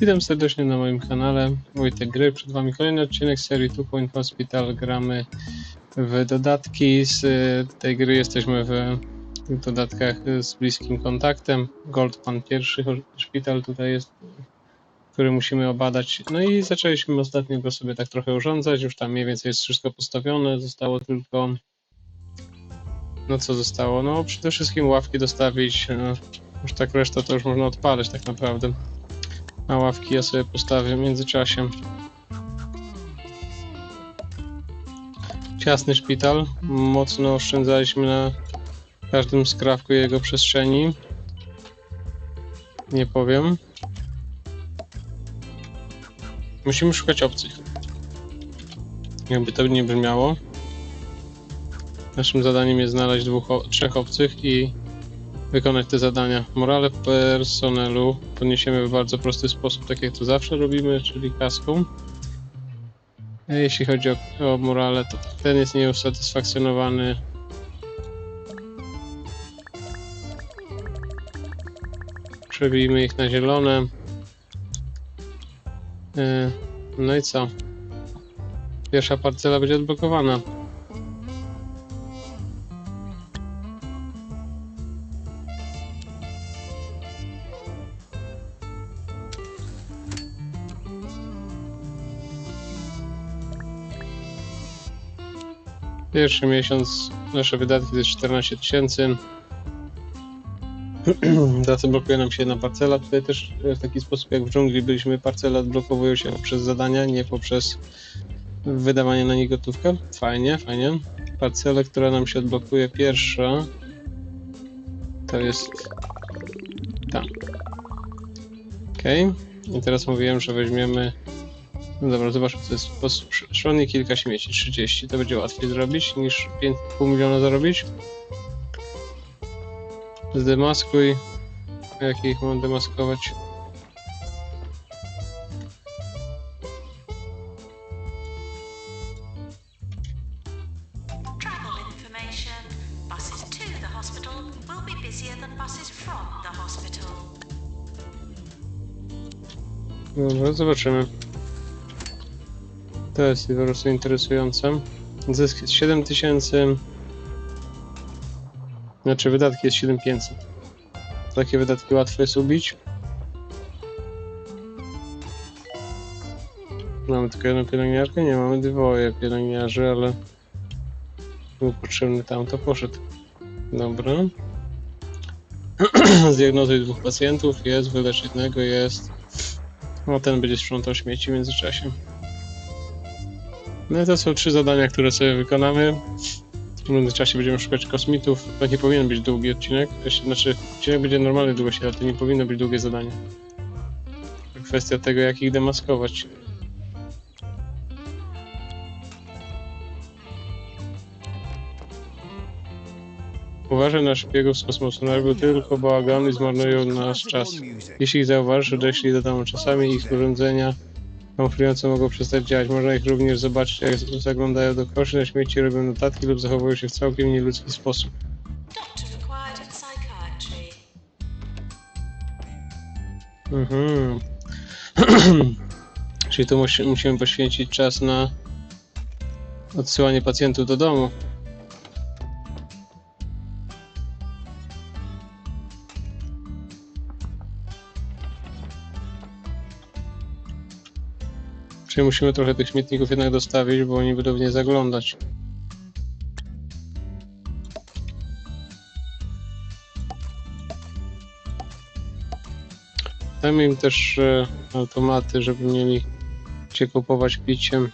Witam serdecznie na moim kanale. Wojtek Gry. Przed Wami kolejny odcinek serii Two Point Hospital. Gramy w dodatki z y, tej gry. Jesteśmy w dodatkach z bliskim kontaktem. Goldpan pierwszy ho- szpital tutaj jest, który musimy obadać. No i zaczęliśmy ostatnio go sobie tak trochę urządzać. Już tam mniej więcej jest wszystko postawione. Zostało tylko. No co zostało? No przede wszystkim ławki dostawić. no, Już tak reszta to już można odpalać tak naprawdę. A ławki ja sobie postawię w międzyczasie. Ciasny szpital. Mocno oszczędzaliśmy na każdym skrawku jego przestrzeni. Nie powiem. Musimy szukać obcych. Jakby to nie brzmiało. Naszym zadaniem jest znaleźć dwóch, trzech obcych i wykonać te zadania. Morale personelu podniesiemy w bardzo prosty sposób, tak jak to zawsze robimy, czyli kaską. Jeśli chodzi o, o morale, to ten jest nieusatysfakcjonowany. Przebijmy ich na zielone. Yy, No i co? Pierwsza parcela będzie odblokowana. Pierwszy miesiąc nasze wydatki to jest 14 tysięcy. Za co blokuje nam się jedna parcela. Tutaj też e, w taki sposób jak w dżungli byliśmy, parcele odblokowują się poprzez zadania, nie poprzez wydawanie na nie gotówkę. Fajnie, fajnie. Parcela, która nam się odblokuje pierwsza to jest ta. Okej. I teraz mówiłem, że weźmiemy no dobra, zobaczmy, co jest postrzony i kilka śmieci. 30. To będzie łatwiej zrobić niż 5,5 miliona zarobić. Zdemaskuj. Jakie ich mam demaskować? Travel information. To jest po prostu interesujące. Zysk jest 7000. Znaczy wydatki jest 7500. Takie wydatki łatwo jest ubić. Mamy tylko jedną pielęgniarkę? Nie, mamy dwoje pielęgniarzy, ale był potrzebny tam, to poszedł. Dobra. Zdiagnozuj dwóch pacjentów, jest, wylecz jednego, jest. No ten będzie sprzątał śmieci w międzyczasie. No i to są trzy zadania, które sobie wykonamy. W międzyczasie będziemy szukać kosmitów. To nie powinien być długi odcinek. Znaczy, odcinek będzie normalny długości, ale to nie powinno być długie zadanie. Kwestia tego, jak ich demaskować. Uważaj na szpiegów z kosmosu. Narobią tylko bałagan i zmarnują nasz czas. Jeśli ich zauważysz, odeszli do domu. Czasami ich urządzenia kamuflujące mogą przestać działać. Można ich również zobaczyć, jak zaglądają do koszy na śmieci, robią notatki lub zachowują się w całkiem nieludzki sposób. Mhm. Czyli tu musi, musimy poświęcić czas na odsyłanie pacjentów do domu. Musimy trochę tych śmietników jednak dostawić, bo oni będą w nie zaglądać. Dajmy im też e, automaty, żeby mieli gdzie kupować piciem.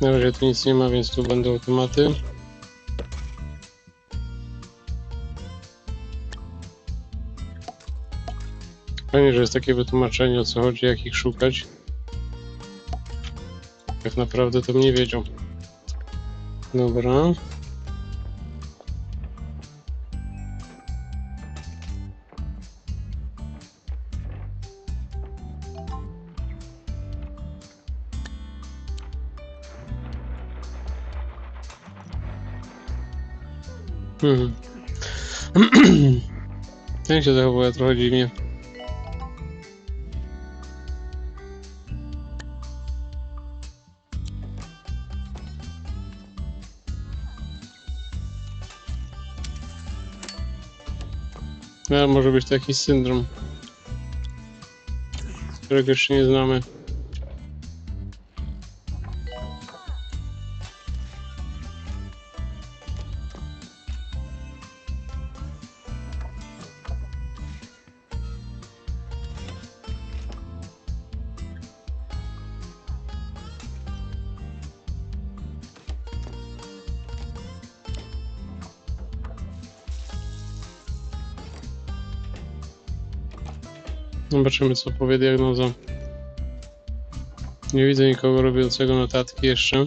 Na razie tu nic nie ma, więc tu będą automaty. Fajnie, że jest takie wytłumaczenie o co chodzi, jak ich szukać. Tak naprawdę to nie wiedział. Dobra. Mhm. Ten się zachowuje trochę dziwnie. Może być taki syndrom, którego jeszcze nie znamy. Zobaczymy, co powie diagnoza. Nie widzę nikogo robiącego notatki jeszcze.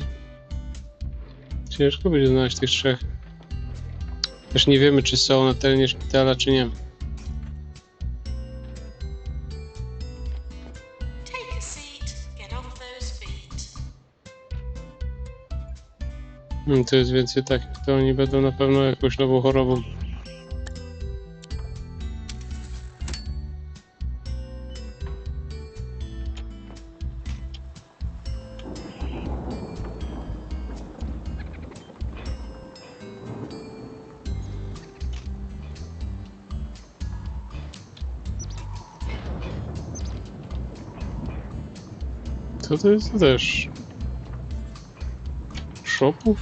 Ciężko będzie znaleźć tych trzech. Też nie wiemy, czy są na terenie szpitala, czy nie. Hmm, to jest więcej takich, to oni będą na pewno jakąś nową chorobą. Co to jest też? Szopów?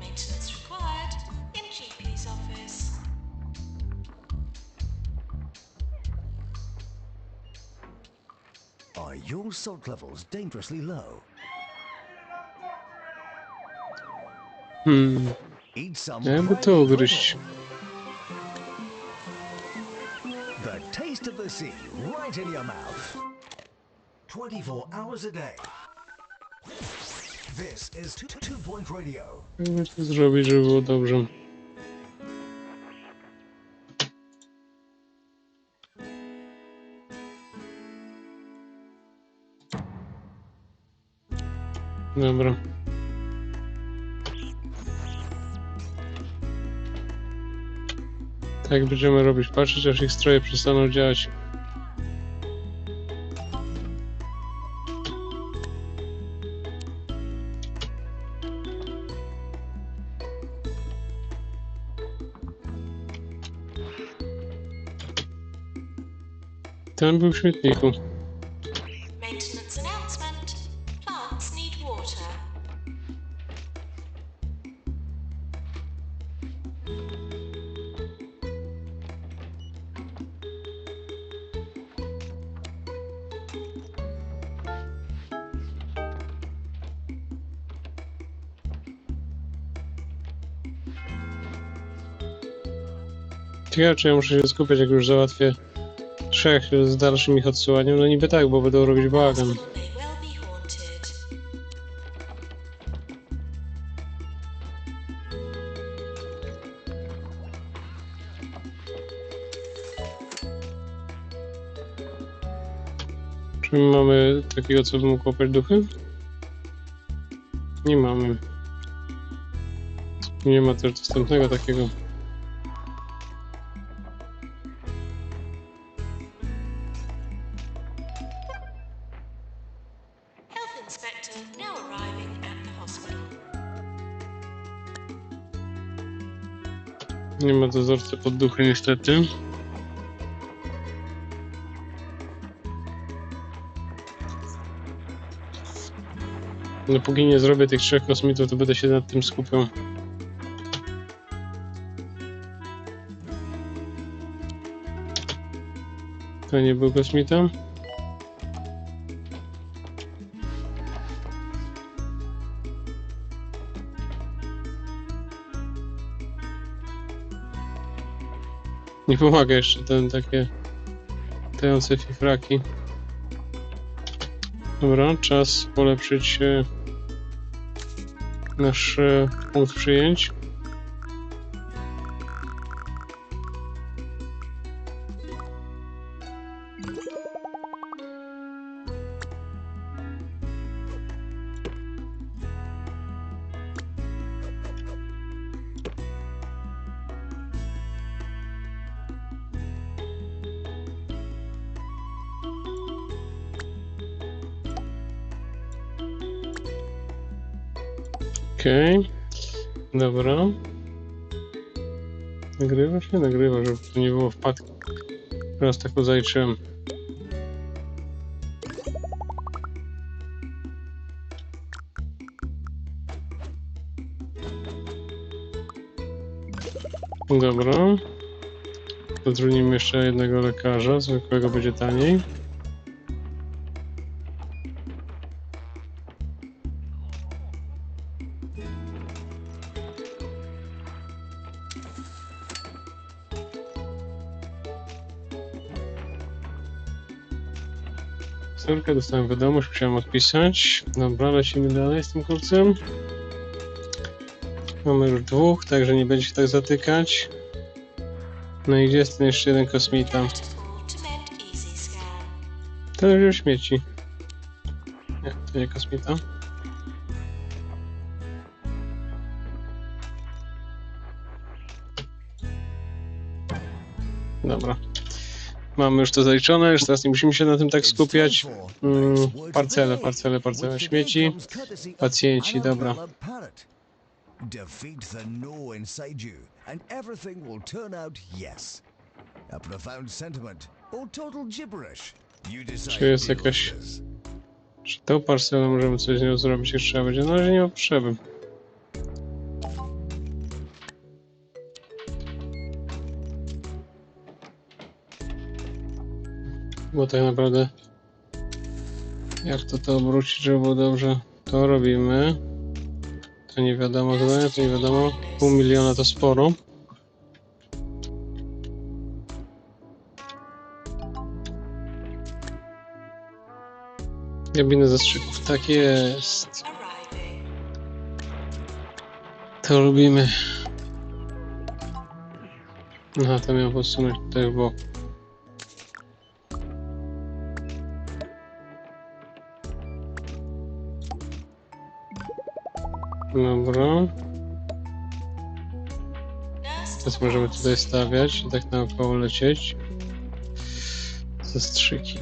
Maintenance required in GP's office. Are your salt levels dangerously low? Hmm, Eat crab to. The taste of the sea right in your mouth. 24 hours a day. This is Two, Point Radio. To zrobić, żeby było dobrze. Dobra. Tak będziemy robić. Patrzeć, aż ich stroje przestaną działać. Ten był w śmietniku. Ciekawe, czy ja muszę się skupiać, jak już załatwię trzech z dalszym ich odsyłaniem. No niby tak, bo będą robić bałagan. Czy my mamy takiego, co by mógł łapać duchy? Nie mamy. Nie ma też dostępnego takiego. Dozorcy pod duchy niestety. Dopóki nie zrobię tych trzech kosmitów, to będę się nad tym skupiał. To nie był kosmita? Nie pomaga jeszcze ten takie latające fifraki. Dobra, czas polepszyć nasz e, punkt przyjęć. Okej. Dobra. Nagrywasz? Nie nagrywa, żeby tu nie było wpadki. Teraz tak to. Dobra. Zatrudnimy jeszcze jednego lekarza, zwykłego będzie taniej. Córkę dostałem wiadomość, musiałem odpisać. Dobra, lecimy dalej z tym kursem. Mamy już dwóch, także nie będzie się tak zatykać. No i gdzie jest ten jeszcze jeden kosmita? Ten wziął śmieci. Nie, to nie kosmita. Dobra. Mamy już to zaliczone, już teraz nie musimy się na tym tak skupiać. Mm, parcele, parcele, parcele śmieci. Pacjenci, dobra. Defeat the no inside you, and everything will turn out yes. A profound sentiment, or total gibberish. You decide. Czy jest jakaś-. Czy tą parcelę możemy coś z nią zrobić, jak trzeba będzie? Na razie nie ma potrzeby. Bo tak naprawdę jak to to obrócić, żeby było dobrze, to robimy. To nie wiadomo zadania, to nie wiadomo. Pół miliona to sporo. Gabiny zastrzyków, tak jest. To lubimy. Aha, to miał podsunąć tutaj w bok. Dobra, teraz możemy tutaj stawiać i tak naokoło lecieć. Zastrzyki.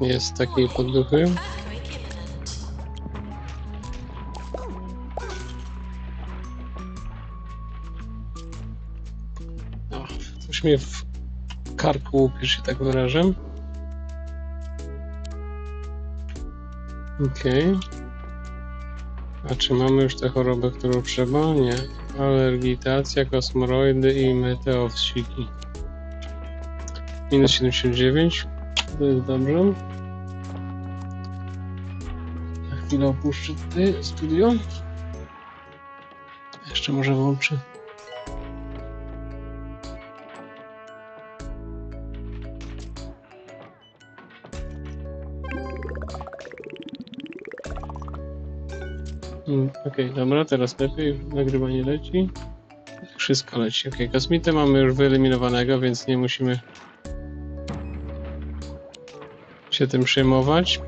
Jest takiej podduchy. O, coś mnie w karku łupie, że się tak wyrażę. Okej. A czy mamy już tę chorobę, którą trzeba? Nie. Alergitacja, kosmoroidy i meteowsiki. Minus 79. To jest dobrze. Na chwilę opuszczę tutaj studio. Jeszcze może włączę. Okej, dobra, teraz lepiej. Nagrywanie leci. Wszystko leci. Okej, kosmitę mamy już wyeliminowanego, więc nie musimy się tym przejmować.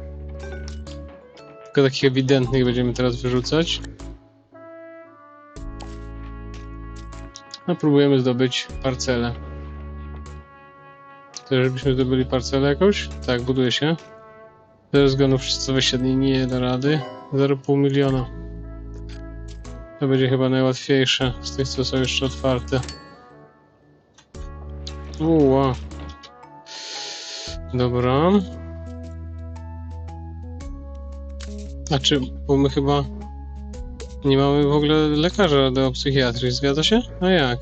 Tylko takich ewidentnych będziemy teraz wyrzucać. A próbujemy zdobyć parcelę. To żebyśmy zdobyli parcelę jakoś? Tak, buduje się. Ze względu wszyscy wysiedli nie da rady. 0,5 miliona. To będzie chyba najłatwiejsze z tych, co są jeszcze otwarte. Uła. Dobra. Znaczy, bo my chyba nie mamy w ogóle lekarza do psychiatrii, zgadza się? A jak?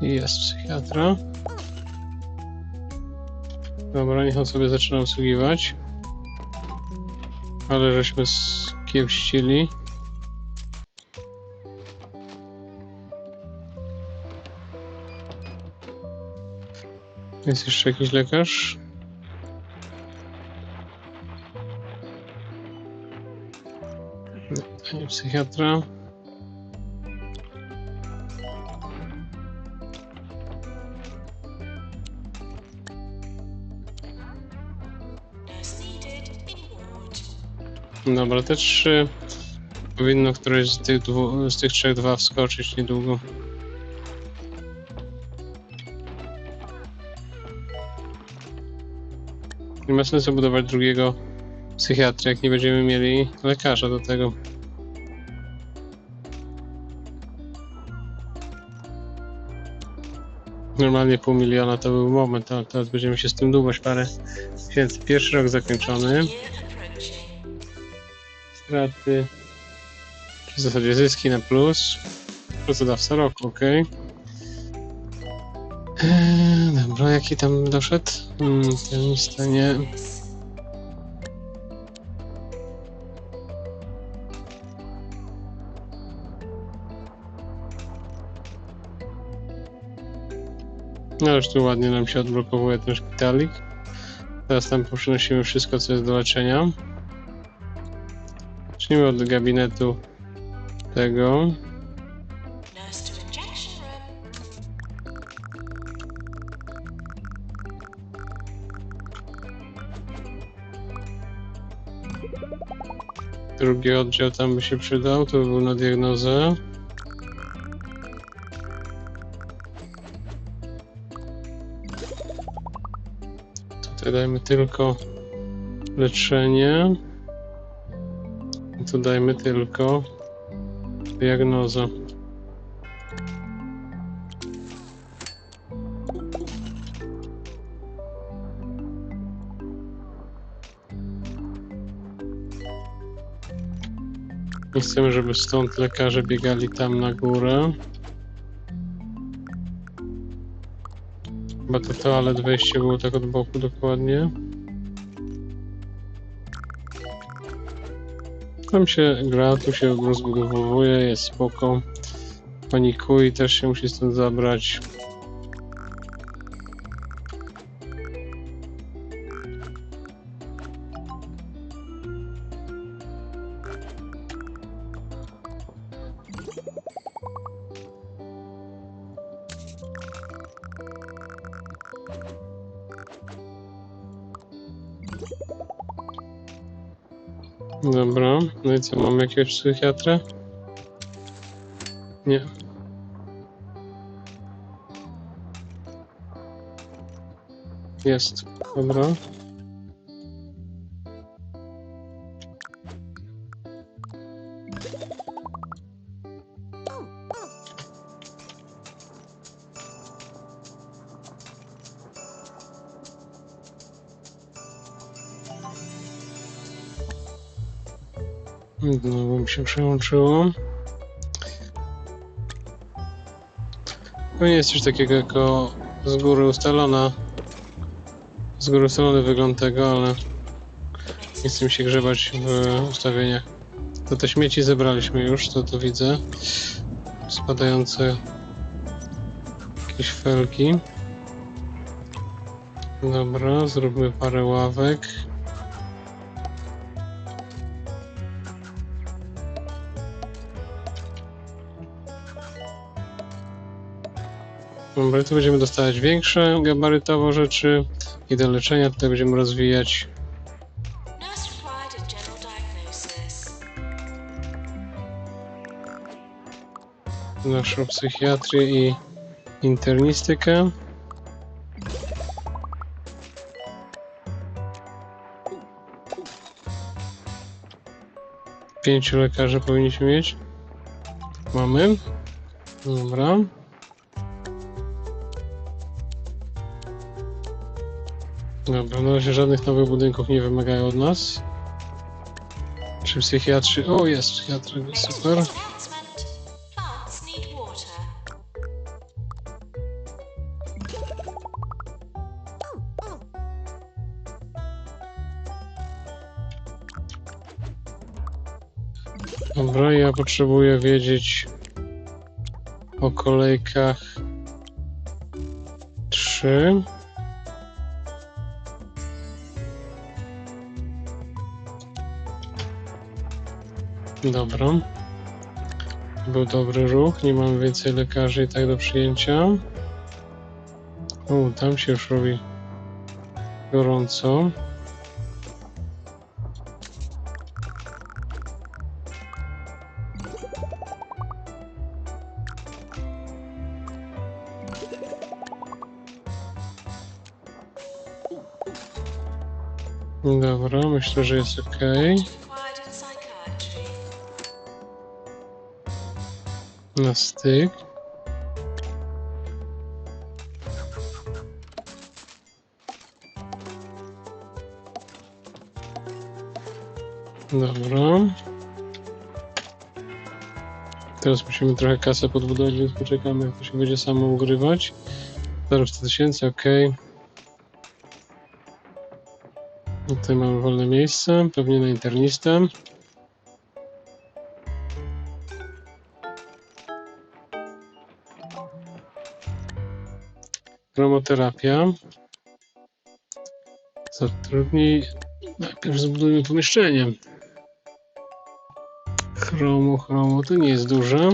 Jest psychiatra. Dobra, niech on sobie zaczyna obsługiwać. Ale żeśmy skiepścili. Jest jeszcze jakiś lekarz? Nie, psychiatra. Dobra, te trzy. Powinno któreś z tych, dwu, z tych trzech dwa wskoczyć niedługo. Nie ma sensu budować drugiego psychiatry, jak nie będziemy mieli lekarza do tego. Normalnie pół miliona to był moment, a teraz będziemy się z tym dłubać parę miesięcy. Pierwszy rok zakończony. Straty. W zasadzie zyski na plus. Pracodawca roku, ok. Eee, dobra, jaki tam doszedł? Hmm, ten stanie. This. No już tu ładnie nam się odblokowuje ten szpitalik. Teraz tam przenosimy wszystko, co jest do leczenia. Zacznijmy od gabinetu tego. Drugi oddział tam by się przydał, to by był na diagnozę. Tutaj dajmy tylko leczenie. Tu dajmy tylko diagnozę. Nie chcemy, żeby stąd lekarze biegali tam na górę. Chyba to toalet wejście było tak od boku dokładnie. Tam się gra, tu się rozbudowuje, jest spoko. Panikui też się musi stąd zabrać. Dobra, no i co, mamy jakiegoś psychiatrę? Nie. Jest, dobra. Się przełączyło. No nie jest coś takiego jako z góry ustalona. Z góry ustalony wygląd tego, ale nie chcę mi się grzebać w ustawieniach. To te śmieci zebraliśmy już, to to widzę. Spadające jakieś felki. Dobra, zróbmy parę ławek. Tu będziemy dostawać większe gabarytowo rzeczy i do leczenia tutaj będziemy rozwijać naszą psychiatrię i internistykę. Pięciu lekarzy powinniśmy mieć. Mamy. Dobra. Dobra, na razie żadnych nowych budynków nie wymagają od nas. Czy psychiatrzy? O, jest psychiatra, super. Dobra, ja potrzebuję wiedzieć o kolejkach 3. Dobra. Był dobry ruch, nie mamy więcej lekarzy i tak do przyjęcia. O, tam się już robi gorąco. Dobra, myślę, że jest ok. Na styk. Dobra. Teraz musimy trochę kasę podbudować, więc poczekamy, jak to się będzie samo ugrywać. 0,4 tysięcy, ok. Tutaj mamy wolne miejsce, pewnie na internistę. Chromoterapia. Zatrudnij. Najpierw zbudujmy pomieszczenie. Chromu, chromu, to nie jest duże.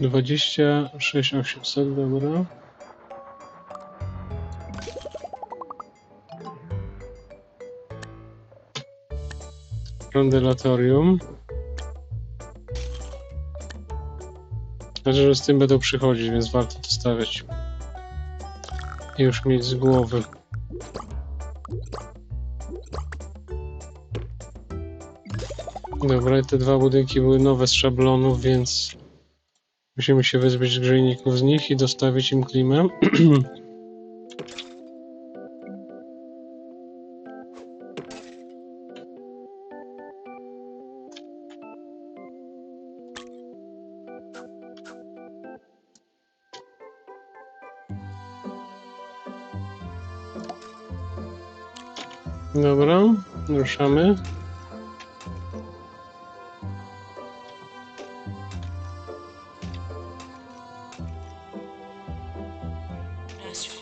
Dwadzieścia sześć osiemset, dobra. Rondelatorium. Znaczy, że z tym będą przychodzić, więc warto to stawiać. I już mieć z głowy. Dobra, i te dwa budynki były nowe z szablonów, więc musimy się wyzbyć grzejników z nich i dostawić im klimę. Dobra, ruszamy. Nurse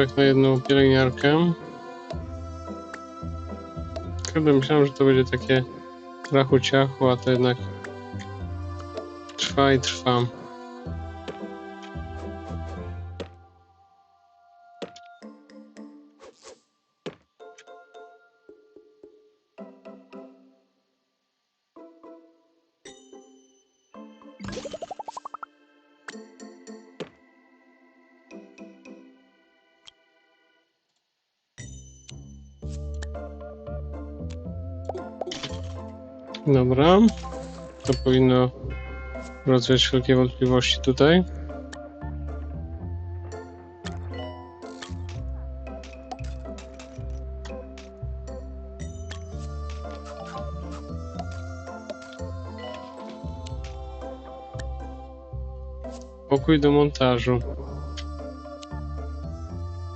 Jak na jedną pielęgniarkę. Kurde, myślałem, że to będzie takie rachu ciachu, a to jednak trwa i trwa. Dobra, to powinno rozwiać wszelkie wątpliwości tutaj. Pokój do montażu.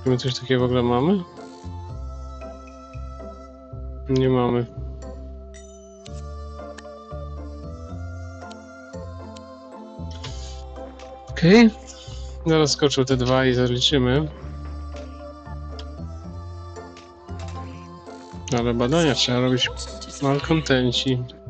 Czy my coś takiego w ogóle mamy? Nie mamy. Okej. Zaraz skoczył te dwa i zaliczymy. Ale badania trzeba robić malkontenci. Mm.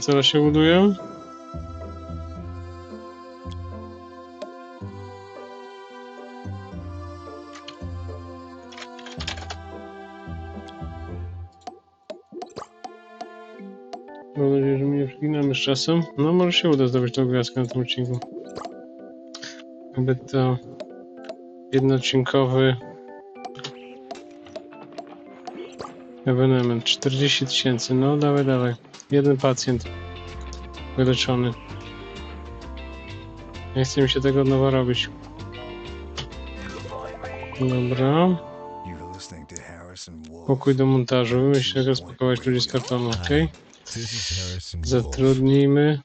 Parcela się buduje. Mam nadzieję, że my nie przeginamy z czasem. No może się uda zdobyć tą gwiazdkę na tym odcinku. Jakby to jednoodcinkowy ewenement. 40 tysięcy. No dawaj, dawaj. Jeden pacjent wyleczony. Nie chce mi się tego od nowa robić. Dobra. Pokój do montażu. Myślę, jak rozpakować ludzi z kartonu, ok? Zatrudnijmy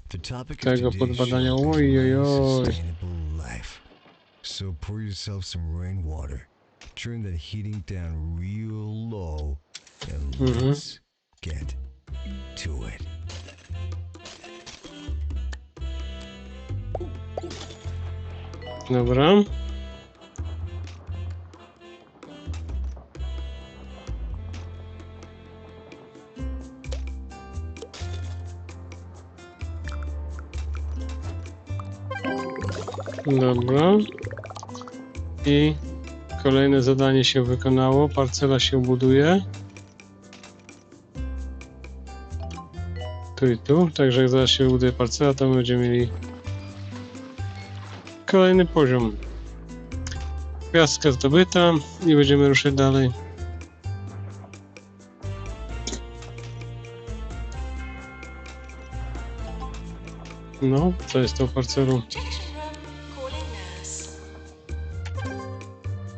tego pod badania. show is Oj, oj, oj. sustainable life. So pour yourself some rainwater, turn heating down real low, and let's get to it. Dobra. Dobra. I kolejne zadanie się wykonało. Parcela się buduje. Tu i tu. Także jak zaraz się buduje parcela, to my będziemy mieli kolejny poziom. Gwiazdka zdobyta i będziemy ruszyć dalej. No, co jest tą parcelą?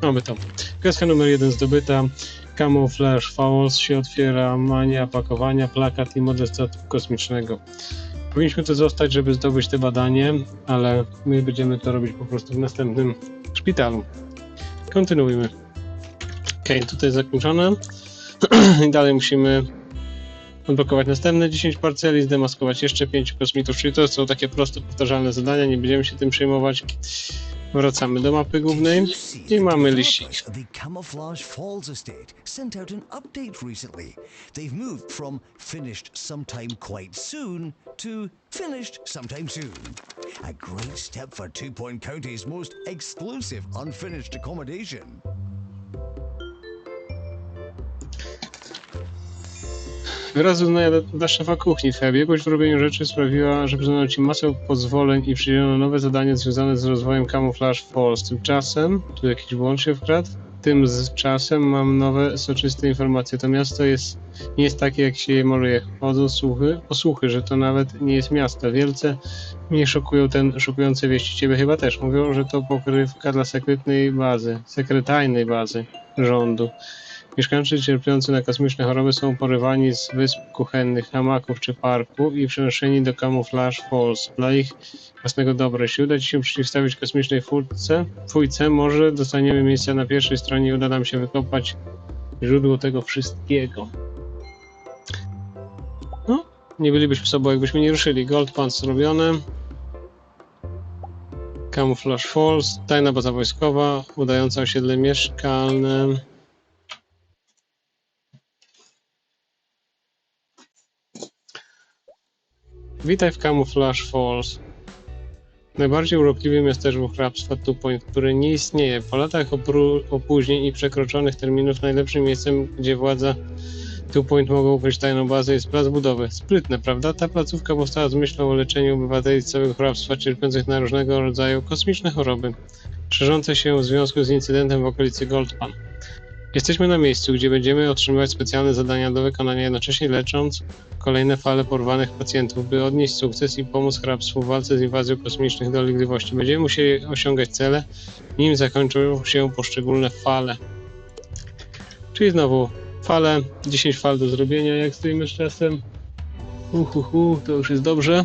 Mamy to. Gwiazdka numer jeden zdobyta. Camouflage Falls się otwiera, mania pakowania, plakat i model statku kosmicznego. Powinniśmy to zostać, żeby zdobyć te badanie, ale my będziemy to robić po prostu w następnym szpitalu. Kontynuujmy. Ok, tutaj zakończone. I dalej musimy odblokować następne 10 parceli, zdemaskować jeszcze 5 kosmitów, czyli to są takie proste, powtarzalne zadania, nie będziemy się tym przejmować. Wracamy do mapy głównej i mamy liścik. The Camouflage Falls Estate sent out an update recently. They've moved from finished sometime quite soon to finished sometime soon. A great step for Two Point County's most exclusive unfinished accommodation. Wyraz uznania dla- dla szefa kuchni. Twoja biegłość w robieniu rzeczy sprawiła, że przyznano ci masę pozwoleń i przydzielono nowe zadania związane z rozwojem Camouflage Falls. Tymczasem, tu jakiś błąd się wkradł, tym z czasem mam nowe, soczyste informacje. To miasto jest, nie jest takie, jak się je maluje. Chodzą słuchy, posłuchy, że to nawet nie jest miasto. Wielce mnie szokują ten szokujące wieści. Ciebie chyba też. Mówią, że to pokrywka dla sekretnej bazy, sekretajnej bazy rządu. Mieszkańcy cierpiący na kosmiczne choroby są porywani z wysp kuchennych, hamaków czy parku i przenoszeni do Camouflage Falls. Dla ich własnego dobra. Jeśli uda Ci się przeciwstawić kosmicznej furtce, fujce, może dostaniemy miejsce na pierwszej stronie i uda nam się wykopać źródło tego wszystkiego. No, nie bylibyśmy sobą, jakbyśmy nie ruszyli. Gold Pants zrobione. Camouflage Falls, tajna baza wojskowa, udająca osiedle mieszkalne. Witaj w Camouflage Falls. Najbardziej urokliwym miasteczku hrabstwa Two Point, które nie istnieje. Po latach opóźnień i przekroczonych terminów najlepszym miejscem, gdzie władza Two Point mogą ukryć tajną bazę jest plac budowy. Sprytne, prawda? Ta placówka powstała z myślą o leczeniu obywateli całego hrabstwa cierpiących na różnego rodzaju kosmiczne choroby, szerzące się w związku z incydentem w okolicy Goldpan. Jesteśmy na miejscu, gdzie będziemy otrzymywać specjalne zadania do wykonania, jednocześnie lecząc kolejne fale porwanych pacjentów, by odnieść sukces i pomóc hrabstwu w walce z inwazją kosmicznych dolegliwości. Będziemy musieli osiągać cele, nim zakończą się poszczególne fale. Czyli znowu fale, 10 fal do zrobienia, jak stoimy z czasem. Uhuhu, to już jest dobrze.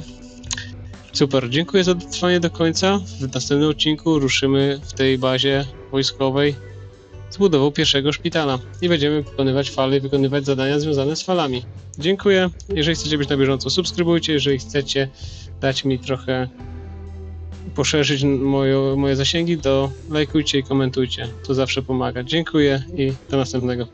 Super, dziękuję za dotrwanie do końca. W następnym odcinku ruszymy w tej bazie wojskowej z budową pierwszego szpitala i będziemy wykonywać fale i wykonywać zadania związane z falami. Dziękuję. Jeżeli chcecie być na bieżąco, subskrybujcie. Jeżeli chcecie dać mi trochę poszerzyć moje, moje zasięgi, to lajkujcie i komentujcie. To zawsze pomaga. Dziękuję i do następnego.